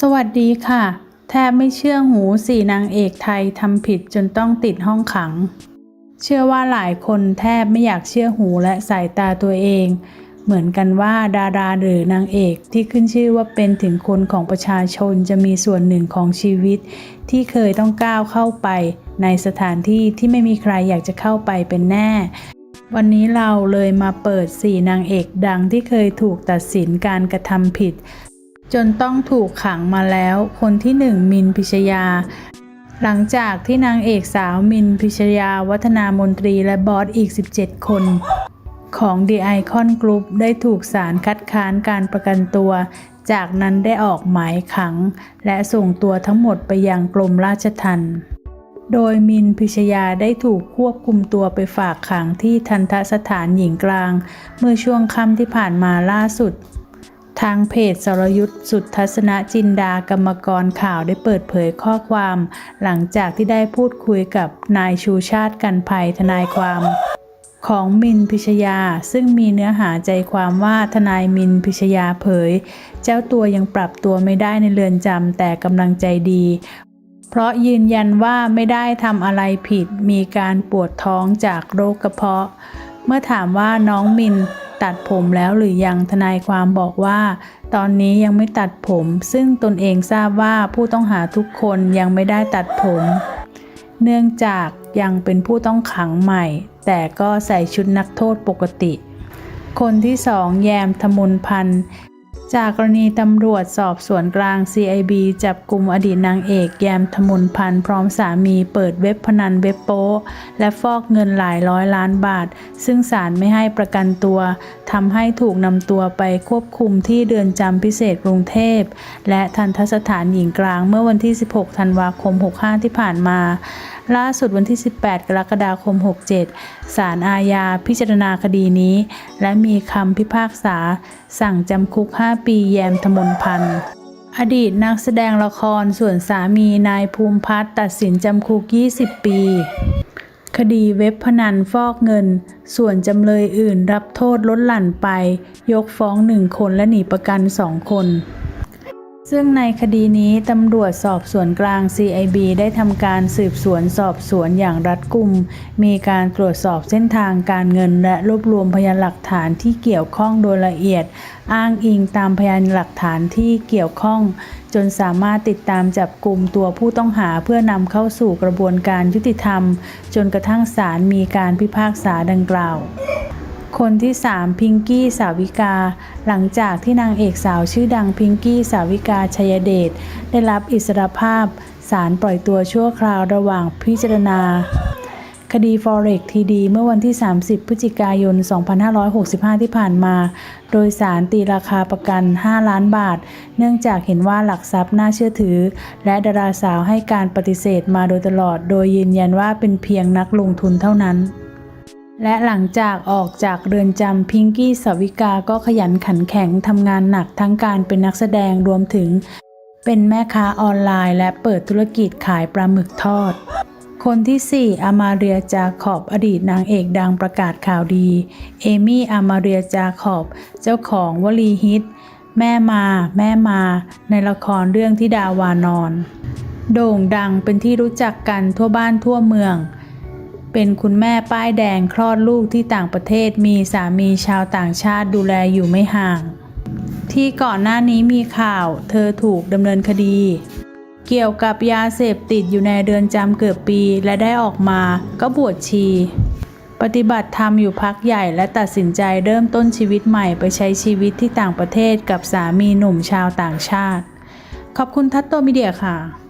สวัสดีค่ะ แทบไม่เชื่อหูสี่นางเอกไทยทำผิดจนต้องติดห้องขัง เชื่อว่าหลายคนแทบไม่อยากเชื่อหูและสายตาตัวเอง เหมือนกันว่าดาราหรือนางเอกที่ขึ้นชื่อว่าเป็นถึงคนของประชาชนจะมีส่วนหนึ่งของชีวิต ที่เคยต้องก้าวเข้าไป ในสถานที่ที่ไม่มีใครอยากจะเข้าไปเป็นแน่วันนี้เราเลยมาเปิดสี่นางเอกดังที่เคยถูกตัดสินการกระทำผิด จนต้องถูกขังมาแล้ว คนที่หนึ่งมินพิชยา หลังจากที่นางเอกสาวมินพิชยาวัฒนามนตรีและบอสอีก 17 คนของ The Icon Group ได้ถูกศาลคัดค้านการประกันตัว จากนั้นได้ออกหมายขัง และส่งตัวทั้งหมดไปยังกรมราชทัณฑ์ โดยมินพิชยาได้ถูกควบคุมตัวไปฝากขังที่ทันทสถานหญิงกลาง เมื่อช่วงค่ำที่ผ่านมาล่าสุด ทางเพจสรยุทธ์สุดทัศนจินดากรรมกรข่าวได้เปิดเผยข้อความ หลังจากที่ได้พูดคุยกับนายชูชาติกันภัยทนายความของมินพิชยา ซึ่งมีเนื้อหาใจความว่าทนายมินพิชยาเผย เจ้าตัวยังปรับตัวไม่ได้ในเรือนจำแต่กำลังใจดี เพราะยืนยันว่าไม่ได้ทำอะไรผิดมีการปวดท้องจากโรคกระเพาะ เมื่อถามว่าน้องมิน ตัดผมแล้วหรือยังทนายความบอกว่า ตอนนี้ยังไม่ตัดผม ซึ่งตนเองทราบว่าผู้ต้องหาทุกคนยังไม่ได้ตัดผม เนื่องจากยังเป็นผู้ต้องขังใหม่ แต่ก็ใส่ชุดนักโทษปกติ คนที่สองแยมธมุนพันธ์ จากกรณีตำรวจสอบสวนกลาง CIB จับกลุ่มอดีตนางเอกแยมทมุนพันธ์พร้อมสามีเปิดเว็บพนันเว็บโป๊และฟอกเงินหลายร้อยล้านบาท ซึ่งศาลไม่ให้ประกันตัวทำให้ถูกนำตัวไปควบคุมที่เดือนจำพิเศษกรุงเทพ และทันทสถานหญิงกลางเมื่อวันที่ 16 ธันวาคม 65 ที่ผ่านมาล่าสุดวันที่ 18 กรกฎาคม 67 ศาลอาญาพิจารณาคดีนี้ และมีคำพิพากษา สั่งจำคุก 5 ปีแยมทมนพันธ์อดีตนักแสดงละครส่วนสามีนายภูมิพัฒน์ตัดสินจำคุก 20 ปี คดีเว็บพนันฟอกเงิน ส่วนจำเลยอื่นรับโทษลดหลั่นไป ยกฟ้องหนึ่งคนและหนีประกันสองคน ซึ่งในคดีนี้ตำรวจสอบสวนกลาง CIB ได้ทำการสืบสวนสอบสวนอย่างรัดกุม มีการตรวจสอบเส้นทางการเงิน และรวบรวมพยานหลักฐานที่เกี่ยวข้องโดยละเอียด อ้างอิงตามพยานหลักฐานที่เกี่ยวข้อง จนสามารถติดตามจับกลุ่มตัวผู้ต้องหาเพื่อนำเข้าสู่กระบวนการยุติธรรม จนกระทั่งศาลมีการพิพากษาดังกล่าว คนที่ 3 พิงกี้สาวิกา หลังจากที่นางเอกสาวชื่อดังพิงกี้สาวิกาชัยเดชได้รับอิสรภาพศาลปล่อยตัวชั่วคราวระหว่างพิจารณา คดี Forex TD เมื่อวันที่ 30 พฤศจิกายน 2565 ที่ผ่านมา โดยสารตีราคาประกัน 5 ล้านบาท เนื่องจากเห็นว่าหลักทรัพย์น่าเชื่อถือ และดาราสาวให้การปฏิเสธมาโดยตลอด โดยยืนยันว่าเป็นเพียงนักลงทุนเท่านั้น และหลังจากออกจากเรือนจำพิงกี้สวิกาก็ขยันขันแข็งทำงานหนักทั้งการเป็นนักแสดงรวมถึง เป็นแม่ค้าออนไลน์และเปิดธุรกิจขายปลาหมึกทอด คนที่ 4 อามาเรียจาขอบอดีตนางเอกดังประกาศข่าวดี เอมี่อามาเรียจาขอบ เจ้าของวลีฮิต แม่มาแม่มา ในละครเรื่องที่ดาวานอน โด่งดังเป็นที่รู้จักกันทั่วบ้านทั่วเมือง เป็นคุณแม่ป้ายแดงคลอดลูกที่ต่างประเทศมีสามีชาวต่างชาติดูแลอยู่ไม่ห่าง ที่ก่อนหน้านี้มีข่าว เธอถูกดำเนินคดี เกี่ยวกับยาเสพติดอยู่ในเดือนจำเกือบปีและได้ออกมาก็บวชชี ปฏิบัติธรรมอยู่พักใหญ่และตัดสินใจเริ่มต้นชีวิตใหม่ไปใช้ชีวิตที่ต่างประเทศกับสามีหนุ่มชาวต่างชาติ ขอบคุณทัตโตมีเดียค่ะ